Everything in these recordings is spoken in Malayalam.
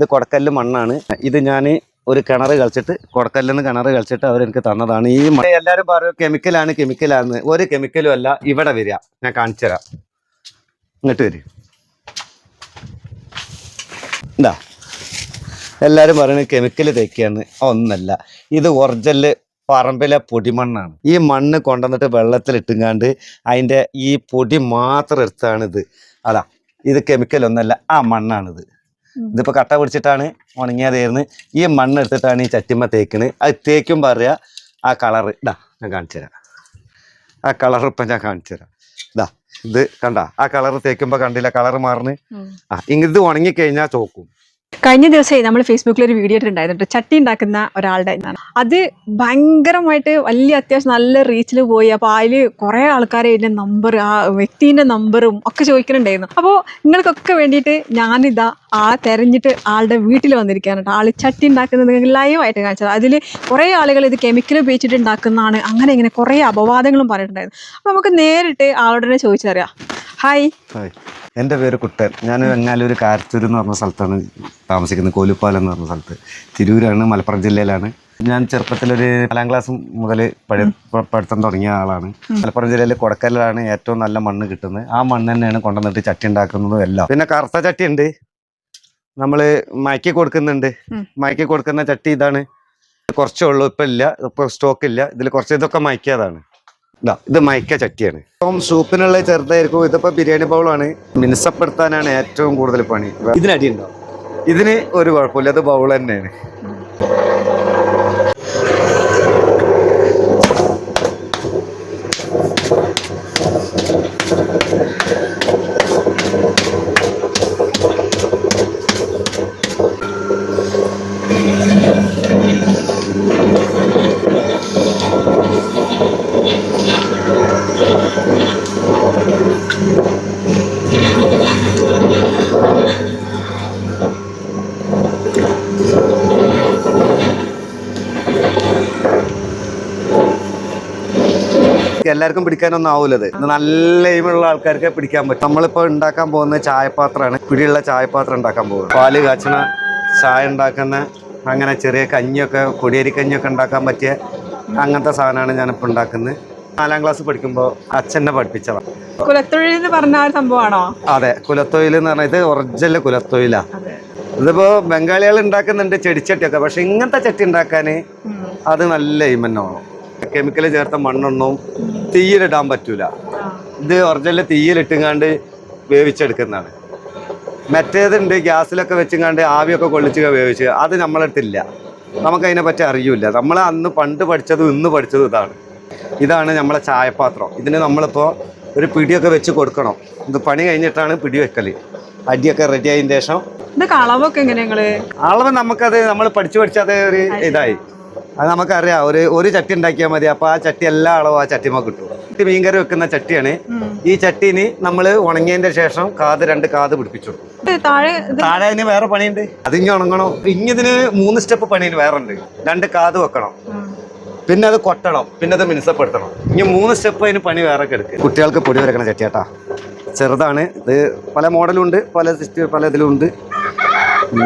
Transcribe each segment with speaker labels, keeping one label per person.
Speaker 1: ഇത് കൊടക്കല്ല് മണ്ണാണ്. ഇത് ഞാൻ ഒരു കിണർ കളിച്ചിട്ട് കൊടക്കല്ലെന്ന് കിണർ കളിച്ചിട്ട് അവരെനിക്ക് തന്നതാണ്. ഈ എല്ലാവരും പറയും കെമിക്കലാണ് കെമിക്കലാണ് ഒരു കെമിക്കലും അല്ല. ഇവിടെ വരിക. ഞാൻ കാണിച്ചു തരാം. ഇങ്ങോട്ട് വരും. എന്താ എല്ലാവരും പറയുന്നത് കെമിക്കൽ തേക്കിയാണ് ഒന്നല്ല. ഇത് ഒറിജിനൽ പറമ്പിലെ പൊടിമണ്ണാണ്. ഈ മണ്ണ് കൊണ്ടുവന്നിട്ട് വെള്ളത്തിലിട്ടുങ്ങാണ്ട് അതിന്റെ ഈ പൊടി മാത്രം എടുത്താണിത്. അതാ. ഇത് കെമിക്കൽ ഒന്നല്ല ആ മണ്ണാണിത്. ഇതിപ്പോൾ കട്ട പിടിച്ചിട്ടാണ് ഉണങ്ങിയതായിരുന്നു. ഈ മണ്ണ് എടുത്തിട്ടാണ് ഈ ചട്ടിമ്മ തേക്കുന്നത് അത് തേക്കും പറയാ ആ കളർ ഇതാ ഞാൻ കാണിച്ചു തരാം. ആ കളർ ഇപ്പം ഞാൻ കാണിച്ചു തരാം. ഇതാ ഇത് കണ്ട ആ കളർ തേക്കുമ്പോൾ കണ്ടില്ല കളർ മാറിന് ആ ഇങ്ങ- ഇത് ഉണങ്ങിക്കഴിഞ്ഞാൽ ചോക്കും
Speaker 2: കഴിഞ്ഞ ദിവസമേ നമ്മൾ ഫേസ്ബുക്കിൽ ഒരു വീഡിയോ ഇട്ടുണ്ടായിരുന്നു കേട്ടോ. ചട്ടി ഉണ്ടാക്കുന്ന ഒരാളുടെ അത് ഭയങ്കരമായിട്ട് വലിയ അത്യാവശ്യം നല്ല റീച്ചിൽ പോയി. അപ്പോൾ അതിൽ കുറേ ആൾക്കാർ അതിന്റെ നമ്പർ ആ വ്യക്തിന്റെ നമ്പറും ഒക്കെ ചോദിക്കുന്നുണ്ടായിരുന്നു. അപ്പോൾ നിങ്ങൾക്കൊക്കെ വേണ്ടിയിട്ട് ഞാനിതാ ആ തെരഞ്ഞിട്ട് ആളുടെ വീട്ടിൽ വന്നിരിക്കുകയാണ് കേട്ടോ. ആൾ ചട്ടി ഉണ്ടാക്കുന്നത് ലൈവായിട്ട് കാണിച്ചത്. അതിൽ കുറേ ആളുകൾ ഇത് കെമിക്കൽ ഉപയോഗിച്ചിട്ട് ഉണ്ടാക്കുന്നതാണ്. അങ്ങനെ ഇങ്ങനെ കുറേ അപവാദങ്ങളും പറഞ്ഞിട്ടുണ്ടായിരുന്നു. അപ്പോൾ നമുക്ക് നേരിട്ട് ആളോട് തന്നെ ചോദിച്ചറിയാം. ഹായ്
Speaker 1: എന്റെ പേര് കുട്ടൻ. ഞാൻ വെങ്ങാലൂർ കാരത്തൂർ എന്ന് പറഞ്ഞ സ്ഥലത്താണ് താമസിക്കുന്നത്. കോലുപ്പാലം എന്ന് പറഞ്ഞ സ്ഥലത്ത്. തിരൂരാണ് മലപ്പുറം ജില്ലയിലാണ്. ഞാൻ ചെറുപ്പത്തിലൊരു നാലാം ക്ലാസ് മുതൽ പഠി പഠിത്തം തുടങ്ങിയ ആളാണ്. മലപ്പുറം ജില്ലയിൽ കൊടക്കലിലാണ് ഏറ്റവും നല്ല മണ്ണ് കിട്ടുന്നത്. ആ മണ്ണ് തന്നെയാണ് കൊണ്ടുവന്നിട്ട് ചട്ടി ഉണ്ടാക്കുന്നതും എല്ലാം. പിന്നെ കറുത്ത ചട്ടി ഉണ്ട്. നമ്മൾ മയക്കി കൊടുക്കുന്നുണ്ട്. മയക്കി കൊടുക്കുന്ന ചട്ടി ഇതാണ്. കുറച്ചേ ഉള്ളൂ. ഇപ്പം ഇല്ല. ഇപ്പോൾ സ്റ്റോക്ക് ഇല്ല. ഇതിൽ കുറച്ച് ഇതൊക്കെ മയക്കിയതാണ്. ഇതാ ഇത് മയക്ക ചട്ടിയാണ്. ഇപ്പം സൂപ്പിനുള്ള ചെറുതായിരിക്കും. ഇതിപ്പോ ബിരിയാണി ബൗളാണ്. മിനുസപ്പെടുത്താനാണ് ഏറ്റവും കൂടുതൽ പണി. ഇതിനടി ഉണ്ടോ ഇതിന് ഒരു കുഴപ്പമില്ല. അത് ബൗൾ തന്നെയാണ്. എല്ലാവർക്കും പിടിക്കാനൊന്നും ആവൂലത്. നല്ല എയിമുള്ള ആൾക്കാർക്ക് പിടിക്കാൻ പറ്റും. നമ്മളിപ്പോൾ ഉണ്ടാക്കാൻ പോകുന്ന ചായപാത്രമാണ്. പിടിയുള്ള ചായപാത്രം ഉണ്ടാക്കാൻ പോകുന്നത്. പാൽ കാച്ചണ ചായ ഉണ്ടാക്കുന്ന അങ്ങനെ ചെറിയ കഞ്ഞിയൊക്കെ കൊടിയേരി കഞ്ഞിയൊക്കെ ഉണ്ടാക്കാൻ പറ്റിയ അങ്ങനത്തെ സാധനമാണ് ഞാനിപ്പോൾ ഉണ്ടാക്കുന്നത്. നാലാം ക്ലാസ് പഠിക്കുമ്പോൾ അച്ഛനെ പഠിപ്പിച്ചതാണ്
Speaker 2: കുലത്തൊഴിൽ എന്ന് പറഞ്ഞ ഒരു സംഭവമാണോ?
Speaker 1: അതെ. കുലത്തൊഴിൽ എന്ന് പറഞ്ഞാൽ ഇത് ഒറിജിനൽ കുലത്തൊഴിലാ. ഇതിപ്പോ ബംഗാളികൾ ഉണ്ടാക്കുന്നുണ്ട് ചെടിച്ചട്ടിയൊക്കെ. പക്ഷെ ഇങ്ങനത്തെ ചട്ടി ഉണ്ടാക്കാൻ അത് നല്ല വേണം കെമിക്കൽ ചേർത്ത മണ്ണൊന്നും തീയിലിടാൻ പറ്റൂല. ഇത് ഒറിജിനൽ തീയിലിട്ടുങ്ങാണ്ട് വേവിച്ചെടുക്കുന്നതാണ്. മറ്റേതുണ്ട് ഗ്യാസിലൊക്കെ വെച്ചുങ്ങാണ്ട് ആവിയൊക്കെ കൊള്ളിച്ച് വേവിച്ച് അത് നമ്മളടുത്തില്ല. നമുക്കതിനെ പറ്റി അറിയൂല നമ്മൾ അന്ന് പണ്ട് പഠിച്ചതും ഇന്ന് പഠിച്ചതും ഇതാണ്. ഇതാണ് നമ്മളെ ചായപാത്രം. ഇതിന് നമ്മളിപ്പോൾ ഒരു പിടിയൊക്കെ വെച്ച് കൊടുക്കണം. ഇത് പണി കഴിഞ്ഞിട്ടാണ് പിടി വെക്കൽ അടിയൊക്കെ റെഡി ആയതിന് ശേഷം
Speaker 2: അളവൊക്കെ എങ്ങനെയാ
Speaker 1: അളവ് നമുക്കത് നമ്മൾ പഠിച്ചു പഠിച്ചത് ഒരു ഇതായി. അത് നമുക്കറിയാം. ഒരു ഒരു ചട്ടി ഉണ്ടാക്കിയാൽ മതി. അപ്പൊ ആ ചട്ടി എല്ലാ അളവും ആ ചട്ടിമ കിട്ടും. ഇത് മീൻകറി വെക്കുന്ന ചട്ടിയാണ്. ഈ ചട്ടിന് നമ്മൾ ഉണങ്ങിയതിന്റെ ശേഷം കാത് രണ്ട് കാത് പിടിപ്പിച്ചു
Speaker 2: താഴെ
Speaker 1: താഴെ അതിന് വേറെ പണിയുണ്ട്. അതിങ്ങി ഉണങ്ങണം? ഇങ്ങതിന് ഇതിന് മൂന്ന് സ്റ്റെപ്പ് പണിന് വേറെ ഉണ്ട് രണ്ട് കാത് വെക്കണം. പിന്നെ അത് കൊട്ടണം. പിന്നെ അത് മിനുസപ്പെടുത്തണം. ഇനി മൂന്ന് സ്റ്റെപ്പ് അതിന് പണി വേറെ എടുക്കും കുട്ടികൾക്ക് പൊടി വരക്കണം ചട്ടിയാട്ടാ. ചെറുതാണ്. ഇത് പല മോഡലുണ്ട് പല സിസ്റ്റ് പല ഇതിലും ഉണ്ട്.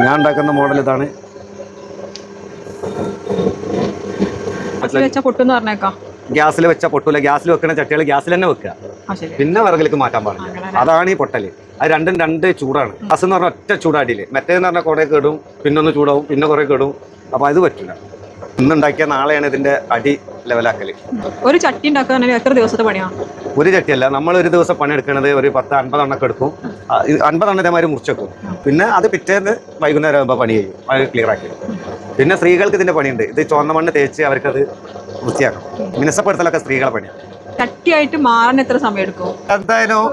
Speaker 1: ഞാൻ ഉണ്ടാക്കുന്ന മോഡൽ ഇതാണ്.
Speaker 2: അച്ഛൻ വെച്ച പൊട്ടെന്ന് പറഞ്ഞേക്കാം.
Speaker 1: ഗ്യാസിൽ വെച്ച പൊട്ടൂല. ഗ്യാസിൽ വെക്കുന്ന ചട്ടികൾ ഗ്യാസിൽ തന്നെ വെക്കുക. പിന്നെ വിറകിലേക്ക് മാറ്റാൻ പാടില്ല. അതാണ് ഈ പൊട്ടൽ. അത് രണ്ടും രണ്ട് ചൂടാണ്. ഗ്യാസ് എന്ന് പറഞ്ഞാൽ ഒറ്റ ചൂടാടിയിൽ മറ്റേന്ന് പറഞ്ഞാൽ കുറെ കേടും പിന്നൊന്ന് ചൂടാവും പിന്നെ കുറെ കേടും. അപ്പൊ അത് പറ്റില്ല ഇന്നുണ്ടാക്കിയ നാളെയാണ് ഇതിന്റെ അടി ലെവലാക്കൽ.
Speaker 2: ഒരു ചട്ടി എത്ര ദിവസത്തെ പണിയാണ്
Speaker 1: ഒരു ചട്ടിയല്ല നമ്മൾ ഒരു ദിവസം പണിയെടുക്കുന്നത് ഒരു പത്ത് അൻപതെണ്ണൊക്കെ എടുക്കും. അൻപത് എണ്ണ അൻപതെണ്ണം ഇതേമാതിരി മുറിച്ചെക്കും പിന്നെ അത് പിറ്റേന്ന് വൈകുന്നേരം ആകുമ്പോൾ പണി ചെയ്യും. അത് ക്ലിയർ ആക്കി പിന്നെ സ്ത്രീകൾക്ക് ഇതിന്റെ പണിയുണ്ട്. ഇത് ചുവന്ന മണ്ണ് തേച്ച് അവർക്കത് വൃത്തിയാക്കും മിനസപ്പെടുത്തലൊക്കെ സ്ത്രീകളെ പണിയാണ്
Speaker 2: ചട്ടിയായിട്ട് മാറാൻ എത്ര സമയം എടുക്കും
Speaker 1: എന്തായാലും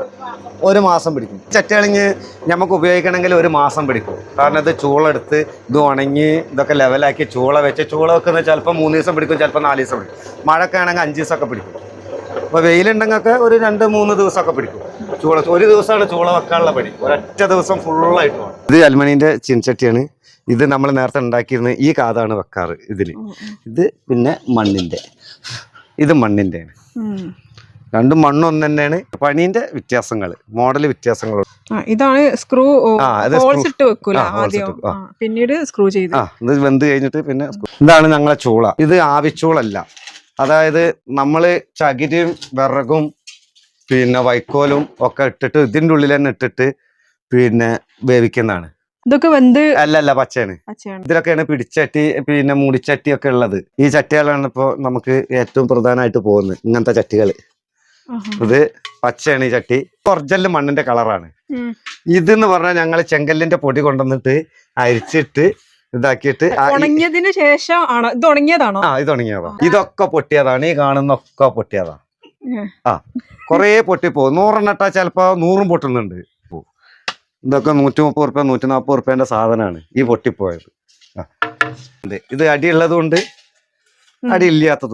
Speaker 1: ഒരു മാസം പിടിക്കും. ചട്ടിയളിഞ്ഞ് നമുക്ക് ഉപയോഗിക്കണമെങ്കിൽ ഒരു മാസം പിടിക്കും. കാരണം ഇത് ചൂളെടുത്ത് ഇത് ഉണങ്ങി ഇതൊക്കെ ലെവലാക്കി ചൂള വെച്ച് ചൂള വെക്കുന്നത് ചിലപ്പോൾ മൂന്ന് ദിവസം പിടിക്കും ചിലപ്പോൾ നാല് ദിവസം പിടിക്കും. മഴയൊക്കെ ആണെങ്കിൽ അഞ്ച് ദിവസമൊക്കെ പിടിക്കും. അപ്പോൾ വെയിലുണ്ടെങ്കിൽ ഒരു രണ്ട് മൂന്ന് ദിവസമൊക്കെ പിടിക്കും. ചൂള ഒരു ദിവസമാണ് ചൂള വെക്കാനുള്ള പണി. ഒരൊറ്റ ദിവസം ഫുള്ളായിട്ട് വേണം. ഇത് അൽമണീന്റെ ചീൻചട്ടിയാണ് ഇത് നമ്മൾ നേരത്തെ ഉണ്ടാക്കിയിരുന്ന ഈ കാതാണ് വെക്കാറ് ഇതിൽ ഇത് പിന്നെ മണ്ണിന്റെ ഇത് മണ്ണിന്റെയാണ് രണ്ടും മണ്ണും ഒന്ന് തന്നെയാണ്. പണീന്റെ വ്യത്യാസങ്ങൾ മോഡൽ വ്യത്യാസങ്ങൾ
Speaker 2: ഇതാണ് സ്ക്രൂ ഇട്ട് പിന്നീട് സ്ക്രൂ ചെയ്ത്.
Speaker 1: ആ ഇത് വെന്ത് കഴിഞ്ഞിട്ട് പിന്നെ ഇതാണ് ഞങ്ങളെ ചൂള. ഇത് ആവിച്ചൂളല്ല. അതായത് നമ്മൾ ചകിരിയും വിറകും പിന്നെ വൈക്കോലും ഒക്കെ ഇട്ടിട്ട് ഇതിന്റെ ഉള്ളിൽ തന്നെ ഇട്ടിട്ട് പിന്നെ വേവിക്കുന്നതാണ്.
Speaker 2: ഇതൊക്കെ വെന്ത്
Speaker 1: അല്ല അല്ല പച്ചയാണ്.
Speaker 2: പച്ചയാണ്.
Speaker 1: ഇതിലൊക്കെയാണ് പിടിച്ചട്ടി പിന്നെ മുടിച്ചട്ടി ഒക്കെ ഉള്ളത്. ഈ ചട്ടികളാണ് ഇപ്പോ നമുക്ക് ഏറ്റവും പ്രധാനമായിട്ട് പോകുന്നത് ഇങ്ങനത്തെ ചട്ടികൾ. ഇത് പച്ചയാണ് ഈ ചട്ടി. ഒറിജിനൽ മണ്ണിന്റെ കളറാണ്.
Speaker 2: ഇത്
Speaker 1: ഇതെന്ന് പറഞ്ഞാൽ ഞങ്ങൾ ചെങ്കല്ലിന്റെ പൊടി കൊണ്ടുവന്നിട്ട് അരിച്ചിട്ട് ഇതാക്കിയിട്ട്
Speaker 2: ഉണങ്ങിയതിന് ശേഷം ആണോ? ഇത് ഉണങ്ങിയതാണോ?
Speaker 1: ആ ഇത് ഉണങ്ങിയതാ. ഇതൊക്കെ പൊട്ടിയതാണ് ഈ കാണുന്ന ഒക്കെ പൊട്ടിയതാ.
Speaker 2: ഉം.
Speaker 1: ആ കൊറേ പൊട്ടിപ്പോ നൂറെണ്ണട്ടാ ചിലപ്പോ നൂറും പൊട്ടുന്നുണ്ട്. ഇതൊക്കെ നൂറ്റി മുപ്പത് റുപ്യ നൂറ്റി നാൽപ്പത് റുപ്യന്റെ സാധനമാണ് ഈ പൊട്ടിപ്പോയത്. ആ. ഇത് ഇത് അടിയുള്ളതും ഉണ്ട്
Speaker 2: ഉം.
Speaker 1: അടി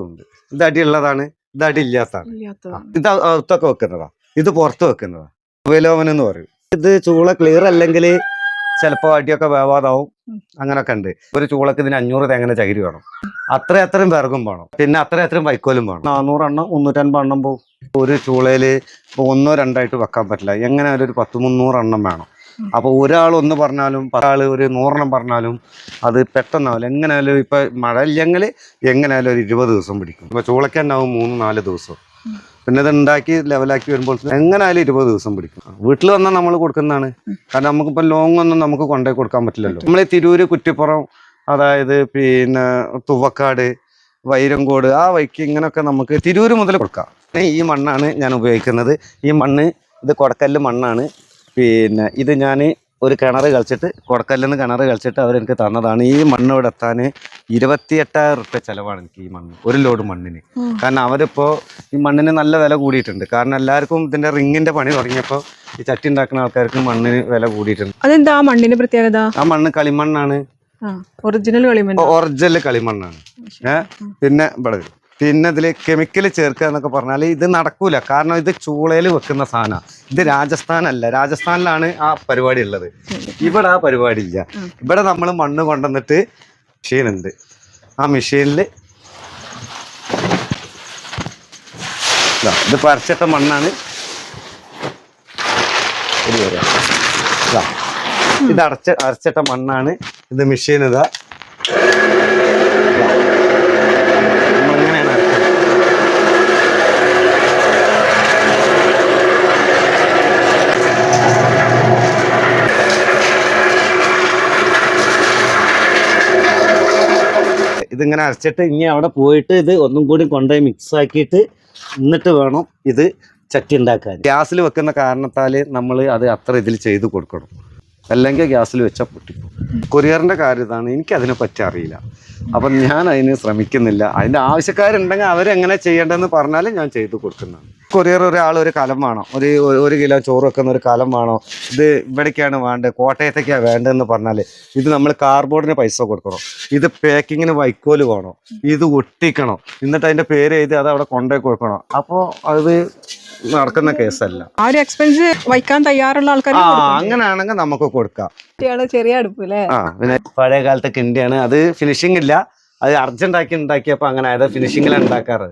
Speaker 1: ഉണ്ട് ഇത് അടിയുള്ളതാണ് ഇത് അടി ഇല്ലാത്തതാണ്. ഇത് അടുത്തൊക്കെ അകത്തൊക്കെ വെക്കുന്നതാ. ഇത് പുറത്ത് വെക്കുന്നതാ. വിലോമനം എന്ന് പറയും. ഇത് ചൂള ക്ലിയർ അല്ലെങ്കിൽ ചിലപ്പോ അടിയൊക്കെ വേവാതാവും. അങ്ങനൊക്കെ ഉണ്ട്. ഒരു ചൂളക്ക് ഇതിന് അഞ്ഞൂറ് തേങ്ങനെ ചകിരി വേണം. അത്ര അത്രയും വിറകും വേണം. പിന്നെ അത്ര അത്രയും വൈക്കോലും വേണം. നാനൂറെണ്ണം മുന്നൂറ്റൻപത് എണ്ണം പോകും ഒരു ചൂളയിൽ ഇപ്പൊ ഒന്നോ രണ്ടായിട്ട് വെക്കാൻ പറ്റില്ല. എങ്ങനെ ഒരു പത്ത് മുന്നൂറ് എണ്ണം വേണം.
Speaker 2: ഉം.
Speaker 1: അപ്പൊ ഒരാൾ ഒന്ന് പറഞ്ഞാലും ഒരാൾ ഒരു നൂറെണ്ണം പറഞ്ഞാലും അത് പെട്ടെന്നാവില്ല. എങ്ങനെയായാലും ഇപ്പൊ മഴ ഇല്ലെങ്കിൽ എങ്ങനെയായാലും ഒരു ഇരുപത് ദിവസം പിടിക്കും. ഇപ്പൊ ചൂളയ്ക്ക് തന്നെ ആവും മൂന്ന് നാല് ദിവസം. പിന്നെ ഇത് ഉണ്ടാക്കി ലെവലാക്കി വരുമ്പോൾ എങ്ങനെയായാലും ഇരുപത് ദിവസം പിടിക്കും. വീട്ടിൽ വന്നാൽ നമ്മൾ കൊടുക്കുന്നതാണ്. കാരണം നമുക്കിപ്പോൾ ലോങ് ഒന്നും നമുക്ക് കൊണ്ടേ കൊടുക്കാൻ പറ്റില്ലല്ലോ. നമ്മൾ തിരൂര് കുറ്റിപ്പുറം അതായത് പിന്നെ തുവക്കാട് വൈരങ്കോട് ആ വഴിക്ക് ഇങ്ങനെയൊക്കെ നമുക്ക് തിരൂര് മുതൽ കൊടുക്കാം. ഈ മണ്ണാണ് ഞാൻ ഉപയോഗിക്കുന്നത്. ഈ മണ്ണ് ഇത് കൊടക്കല്ല് മണ്ണാണ്. പിന്നെ ഇത് ഞാൻ ഒരു കിണർ കളിച്ചിട്ട് കൊടക്കല്ലിന്ന് കിണർ കളിച്ചിട്ട് അവരെനിക്ക് തന്നതാണ്. ഈ മണ്ണ് ഇവിടെ എത്താൻ ഇരുപത്തിയെട്ടായിരം റുപ്യ ചിലവാണ് എനിക്ക് ഈ മണ്ണ് ഒരു ലോഡ് മണ്ണിന്. കാരണം അവരിപ്പോൾ ഈ മണ്ണിന് നല്ല വില കൂടിയിട്ടുണ്ട്. കാരണം എല്ലാവർക്കും ഇതിന്റെ റിങ്ങിന്റെ പണി തുടങ്ങിയപ്പോൾ ഈ ചട്ടി ഉണ്ടാക്കുന്ന ആൾക്കാർക്ക് മണ്ണിന് വില കൂടിയിട്ടുണ്ട്.
Speaker 2: അതെന്താ ആ മണ്ണിന്റെ പ്രത്യേകത?
Speaker 1: ആ മണ്ണ് കളിമണ്ണാണ്.
Speaker 2: ഒറിജിനൽ കളിമണ്ണ്.
Speaker 1: ഒറിജിനൽ കളിമണ്ണാണ്. ഏഹ് പിന്നെ ഇവിടെ. പിന്നെ ഇതിൽ കെമിക്കൽ ചേർക്കുക എന്നൊക്കെ പറഞ്ഞാൽ ഇത് നടക്കൂല. കാരണം ഇത് ചൂളയിൽ വെക്കുന്ന സാധനമാണ് ഇത് രാജസ്ഥാനല്ല. രാജസ്ഥാനിലാണ് ആ പരിപാടി ഉള്ളത്. ഇവിടെ ആ പരിപാടി ഇല്ല. ഇവിടെ നമ്മൾ മണ്ണ് കൊണ്ടുവന്നിട്ട് മെഷീൻ ഉണ്ട് ആ മെഷീനിൽ ഇത് പരച്ചിട്ട മണ്ണാണ്. ഇത് അടച്ച അരച്ചിട്ട മണ്ണാണ് ഇത് മെഷീൻ ഇതാ. ഇതിങ്ങനെ അരച്ചിട്ട് ഇനി അവിടെ പോയിട്ട് ഇത് ഒന്നും കൂടി കൊണ്ടുപോയി മിക്സ് ആക്കിയിട്ട് എന്നിട്ട് വേണം ഇത് ചട്ടി ഉണ്ടാക്കാൻ. ഗ്യാസിൽ വെക്കുന്ന കാരണത്താൽ നമ്മൾ അത് അത്ര ഇതിൽ ചെയ്ത് കൊടുക്കണം. അല്ലെങ്കിൽ ഗ്യാസിൽ വെച്ചാൽ പൊട്ടിപ്പോകും. കൊറിയറിന്റെ കാര്യം ഇതാണ്. എനിക്കതിനെ പറ്റി അറിയില്ല. അപ്പം ഞാൻ അതിന് ശ്രമിക്കുന്നില്ല. അതിന്റെ ആവശ്യക്കാരുണ്ടെങ്കിൽ അവരെങ്ങനെ ചെയ്യേണ്ടതെന്ന് പറഞ്ഞാൽ ഞാൻ ചെയ്ത് കൊടുക്കുന്നതാണ് കൊറിയർ ഒരാൾ ഒരു കലം വേണം. ഒരു ഒരു- കിലോ ചോറ് വെക്കുന്ന ഒരു കലം വേണോ? ഇത് ഇവിടേക്കാണ് വേണ്ടത്. കോട്ടയത്തേക്കാണ് വേണ്ടതെന്ന് പറഞ്ഞാൽ ഇത് നമ്മൾ കാർബോർഡിന് പൈസ കൊടുക്കണം. ഇത് പാക്കിങ്ങിന് വൈക്കോൽ വേണോ. ഇത് ഒട്ടിക്കണം. എന്നിട്ട് അതിന്റെ പേര് എഴുതി അത് അവിടെ കൊണ്ടുപോയി കൊടുക്കണം. അപ്പോൾ അത് നടക്കുന്ന കേസല്ല.
Speaker 2: ആ ഒരു എക്സ്പെൻസ് വയ്ക്കാൻ തയ്യാറുള്ള ആൾക്കാർ
Speaker 1: അങ്ങനെയാണെങ്കിൽ നമുക്ക് കൊടുക്കാം.
Speaker 2: ചെറിയ അടുപ്പ് അല്ലേ
Speaker 1: ആ പിന്നെ പഴയ കാലത്തെ കിണ്ടിയാണ്. അത് ഫിനിഷിംഗ് ഇല്ല. അത് അർജന്റ് ആക്കി ഉണ്ടാക്കിയപ്പോ അങ്ങനെ ആയത് ഫിനിഷിങ്ങിലാണ് ഉണ്ടാക്കാറ്.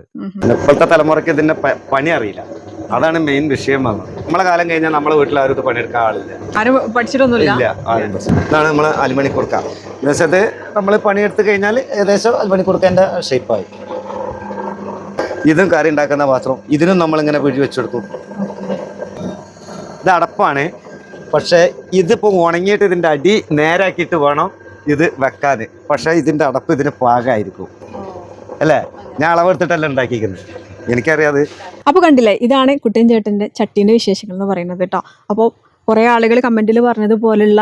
Speaker 1: ഇപ്പോഴത്തെ തലമുറയ്ക്ക് ഇതിന്റെ പണി അറിയില്ല. അതാണ് മെയിൻ വിഷയം വന്നത്. നമ്മളെ കാലം കഴിഞ്ഞാൽ നമ്മളെ വീട്ടിൽ ആരും ഇത് പണിയെടുക്കാൻ ആളില്ല. ഇല്ല ഇതാണ് നമ്മൾ അലുമണി കൊടുക്കുക എന്നുവെച്ചത് നമ്മൾ പണിയെടുത്ത് കഴിഞ്ഞാൽ ഏകദേശം അലുമണി കൊടുക്കേണ്ട ഷേപ്പായി ഇതും കറി ഉണ്ടാക്കുന്ന പാത്രം ഇതിനും നമ്മളിങ്ങനെ പിഴി വെച്ചെടുക്കും. ഇത് അടപ്പാണ്. പക്ഷേ ഇതിപ്പോൾ ഉണങ്ങിയിട്ട് ഇതിന്റെ അടി നേരാക്കിയിട്ട് വേണം ഇത് വെക്കാൻ പക്ഷേ ഇതിന്റെ അടപ്പ് ഇതിന് പാകമായിരിക്കും അല്ലേ? ഞാൻ അളവെടുത്തിട്ടല്ല ഉണ്ടാക്കിയിരിക്കുന്നത്. എനിക്കറിയാതെ.
Speaker 2: അപ്പോൾ കണ്ടില്ലേ ഇതാണ് കുട്ടൻ ചേട്ടന്റെ ചട്ടീന്റെ വിശേഷങ്ങൾ എന്ന് പറയുന്നത് കേട്ടോ. അപ്പോൾ കുറേ ആളുകൾ കമന്റിൽ പറഞ്ഞതുപോലുള്ള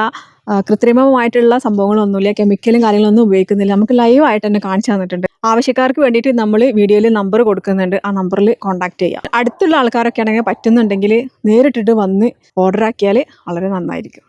Speaker 2: കൃത്രിമമായിട്ടുള്ള സംഭവങ്ങളൊന്നുമില്ല കെമിക്കലും കാര്യങ്ങളൊന്നും ഉപയോഗിക്കുന്നില്ല. നമുക്ക് ലൈവായിട്ട് തന്നെ കാണിച്ചു തന്നിട്ടുണ്ട്. ആവശ്യക്കാർക്ക് വേണ്ടിയിട്ട് നമ്മൾ വീഡിയോയിൽ നമ്പർ കൊടുക്കുന്നുണ്ട്. ആ നമ്പറിൽ കോൺടാക്ട് ചെയ്യുക അടുത്തുള്ള ആൾക്കാരൊക്കെ ആണെങ്കിൽ പറ്റുന്നുണ്ടെങ്കിൽ നേരിട്ടിട്ട് വന്ന് ഓർഡർ ആക്കിയാൽ വളരെ നന്നായിരിക്കും.